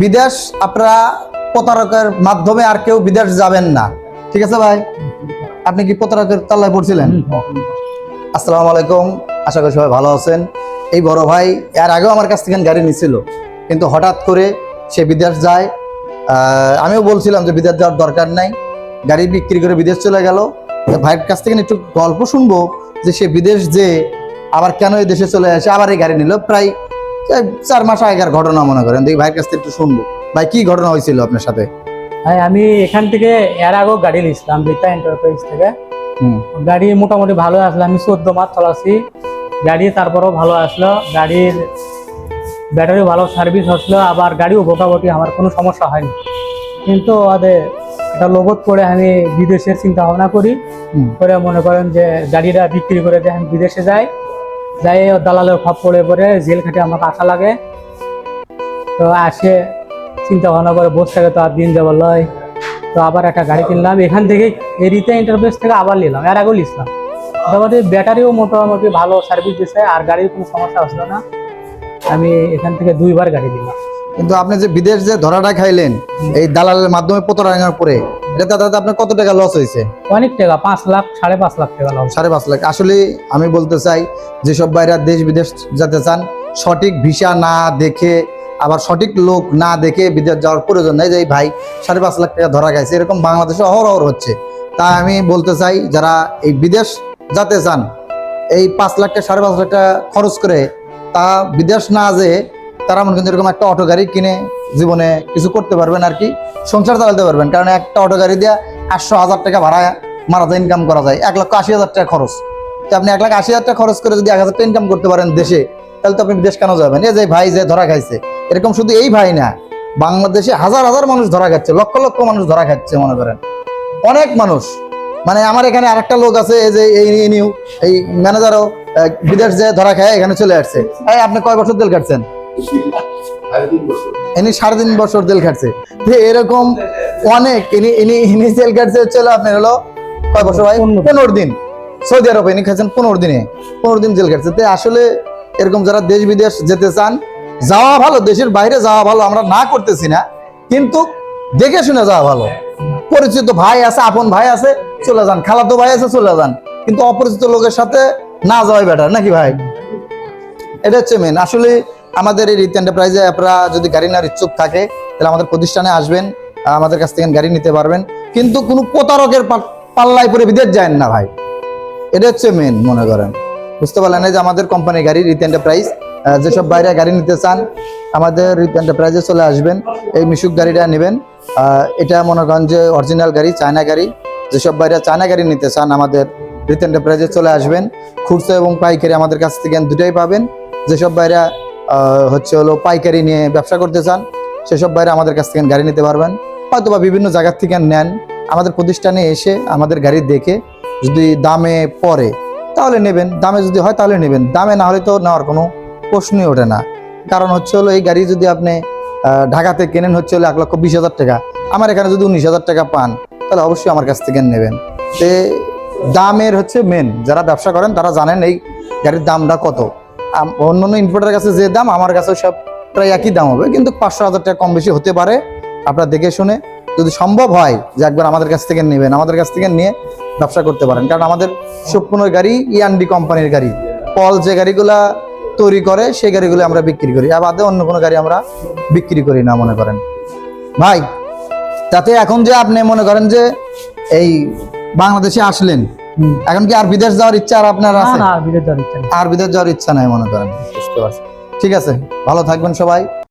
বিদেশ আপনারা প্রতারকের মাধ্যমে আর কেউ বিদেশ যাবেন না। ঠিক আছে ভাই? আপনি কি প্রতারকের তাল্লায় পড়ছিলেন? আসসালামু আলাইকুম। আশা করি সবাই ভালো আছেন। এই বড় ভাই এর আগেও আমার কাছ থেকে গাড়ি নিছিল। কিন্তু হঠাৎ করে সে বিদেশ যায়। আমিও বলছিলাম যে বিদেশ যাওয়ার দরকার নাই। গাড়ি বিক্রি করে বিদেশ চলে গেল। ভাইয়ের কাছ থেকে একটু গল্প শুনব যে সে বিদেশ যে আবার কেন এই দেশে চলে আসে, আবার এই গাড়ি নিল। প্রায় চার মাস আগের ঘটনা মনে করেন। দেখি ভাইয়ের কাছ থেকে একটু শুনব। ভাই কি ঘটনা হয়েছিল আপনার সাথে? ভাই আমি এখান থেকে এর আগেও গাড়ি নিয়েছিলাম রিতা এন্টারপ্রাইজ থেকে। গাড়ি মোটামুটি ভালো আসলো আমি চোদ্দ মাস চালাচ্ছি গাড়ি তারপরেও ভালো আসলো গাড়ির ব্যাটারি ভালো সার্ভিস আসলো আবার গাড়িও মোটামুটি আমার কোনো সমস্যা হয়নি। কিন্তু ওদের এটা লোভত করে আমি বিদেশের চিন্তা ভাবনা করি করে মনে করেন যে গাড়িটা বিক্রি করে দিয়ে আমি বিদেশে যাই। যাই দালালের খপ পড়ে পড়ে জেল খাটে আমাকে আশা লাগে। তো আসে, চিন্তা ভাবনা করে বসে থাকে তো আর দিন যাব লয়। তো আবার একটা গাড়ি কিনলাম, এখান থেকে এই রিতে ইন্টারফেস থেকে আবার নিলাম, এর আগেও নিলাম মোটামুটি ব্যাটারিও মোটামুটি ভালো সার্ভিস দিচ্ছে আর গাড়ির কোনো সমস্যা আসলো না। আমি এখান থেকে দুইবার গাড়ি দিলাম কিন্তু আপনি যে বিদেশ যে ধরাটা খাইলেন, এই দালালের মাধ্যমে প্রতারণার পরে তাতে আপনার কত টাকা লস হয়েছে? অনেক টাকা পাঁচ লাখ সাড়ে পাঁচ লাখ টাকা লাভ সাড়ে পাঁচ লাখ। আসলে আমি বলতে চাই যেসব বাইরা দেশ বিদেশ যেতে চান সঠিক ভিসা না দেখে আবার সঠিক লোক না দেখে বিদেশ যাওয়ার প্রয়োজন নেই যে এই ভাই সাড়ে পাঁচ লাখ টাকা ধরা গেছে এরকম বাংলাদেশে অহরহ হচ্ছে। তাই আমি বলতে চাই যারা এই বিদেশ যেতে চান এই পাঁচ লাখ টাকা সাড়ে পাঁচ লাখ টাকা খরচ করে তা বিদেশ না যেয়ে তারা মনে কিন্তু এরকম একটা অটো গাড়ি কিনে জীবনে কিছু করতে পারবেন আর কি, সংসার চালাতে পারবেন। কারণ একটা অটো গাড়ি দিয়ে আটশো হাজার টাকা ভাড়া মারা যায় ইনকাম করা যায়। এক লক্ষ আশি হাজার টাকা খরচ। তো আপনি এক লাখ আশি হাজার টাকা খরচ করে যদি এক হাজার টাকা ইনকাম করতে পারেন দেশে, তাহলে তো আপনি বিদেশ কেন যাবেন? এই যে ভাই যে ধরা খাইছে, এরকম শুধু এই ভাই না, বাংলাদেশে হাজার হাজার মানুষ ধরা খাচ্ছে, লক্ষ লক্ষ মানুষ ধরা খাচ্ছে, মনে করেন। অনেক মানুষ। মানে আমার এখানে আরেকটা লোক আছে, এই যে এই নিউ, এই ম্যানেজারও বিদেশ যে ধরা খায়, এখানে চলে আসছে। আপনি কয় বছর তেল কাটছেন? ইনি সাড়ে তিন বছর জেল খাটছে। এরকম অনেক ইনি ইনি ইনি জেল খাটছে চলো আপনার হলো কয় বছর ভাই? পনেরো। পনেরো দিন। সৌদি আরবে ইনি খাচ্ছেন পনেরো দিনে। পনেরো দিন জেল খাটছে। তো আসলে এরকম যারা দেশ বিদেশ যেতে চান যাওয়া ভালো দেশের বাইরে যাওয়া ভালো আমরা না করতেছি না কিন্তু দেখে শুনে যাওয়া ভালো। পরিচিত ভাই আছে আপন ভাই আছে চলে যান। খালাতো ভাই আছে চলে যান। কিন্তু অপরিচিত লোকের সাথে না যাওয়াই বেটার নাকি ভাই? এটা হচ্ছে মেন আসলে আমাদের এই রিত এন্টারপ্রাইজে আপনারা যদি গাড়ি নেওয়ার ইচ্ছুক থাকে, তাহলে আমাদের প্রতিষ্ঠানে আসবেন আমাদের কাছ থেকে গাড়ি নিতে পারবেন। কিন্তু কোনো প্রতারকের পাল্লায় পরে বিদেশ যায় না ভাই। এটা হচ্ছে মেন মনে করেন। বুঝতে পারলেন যে আমাদের কোম্পানির গাড়ি রিত এন্টারপ্রাইজ যেসব বাইরে গাড়ি নিতে চান, আমাদের রিত এন্টারপ্রাইজে চলে আসবেন। এই মিশুক গাড়িটা নেবেন। এটা মনে করেন যে অরিজিনাল গাড়ি, চায়না গাড়ি। যেসব বাইরে চায়না গাড়ি নিতে চান, আমাদের রিত এন্টারপ্রাইজে চলে আসবেন। খুচরো এবং পাইকারি আমাদের কাছ থেকে দুটাই পাবেন। যেসব বাইরা হচ্ছে হলো পাইকারি নিয়ে ব্যবসা করতে চান, সেসব বাইরে আমাদের কাছ থেকে গাড়ি নিতে পারবেন। হয়তো বা বিভিন্ন জায়গা থেকে নেন। আমাদের প্রতিষ্ঠানে এসে আমাদের গাড়ি দেখে যদি দামে পড়ে, তাহলে নেবেন। দামে যদি হয়, তাহলে নেবেন। দামে না হলে তো নেওয়ার কোনো প্রশ্নই ওঠে না। কারণ হচ্ছে হলো এই গাড়ি যদি আপনি ঢাকাতে কেনেন হচ্ছে হলো এক লক্ষ বিশ হাজার টাকা। আমার এখানে যদি উনিশ হাজার টাকা পান, তাহলে অবশ্যই আমার কাছ থেকে নেবেন। তে দামের হচ্ছে মেন যারা ব্যবসা করেন, তারা জানেন এই গাড়ির দামটা কত। অন্য অন্য ইনভার্টারের কাছে যে দাম, আমার কাছে সব প্রায় একই দাম হবে। কিন্তু পাঁচশো হাজার টাকা কম বেশি হতে পারে। আপনারা দেখে শুনে যদি সম্ভব হয় যে একবার আমাদের কাছ থেকে নেবেন, আমাদের কাছ থেকে নিয়ে ব্যবসা করতে পারেন। কারণ আমাদের সম্পূর্ণ গাড়ি ইয়ান্ডি কোম্পানির গাড়ি। পল যে গাড়িগুলা তৈরি করে, সেই গাড়িগুলো আমরা বিক্রি করি। আর বাদে অন্য কোনো গাড়ি আমরা বিক্রি করি না, মনে করেন। ভাই, তাতে এখন যে আপনি মনে করেন যে এই বাংলাদেশে আসলেন। এখন কি আর বিদেশ যাওয়ার ইচ্ছা আর আপনার আছে? না বিদেশ যাওয়ার ইচ্ছা আর বিদেশ যাওয়ার ইচ্ছা নাই মনে করেন। বুঝতে পারছি। ঠিক আছে ভালো থাকবেন সবাই।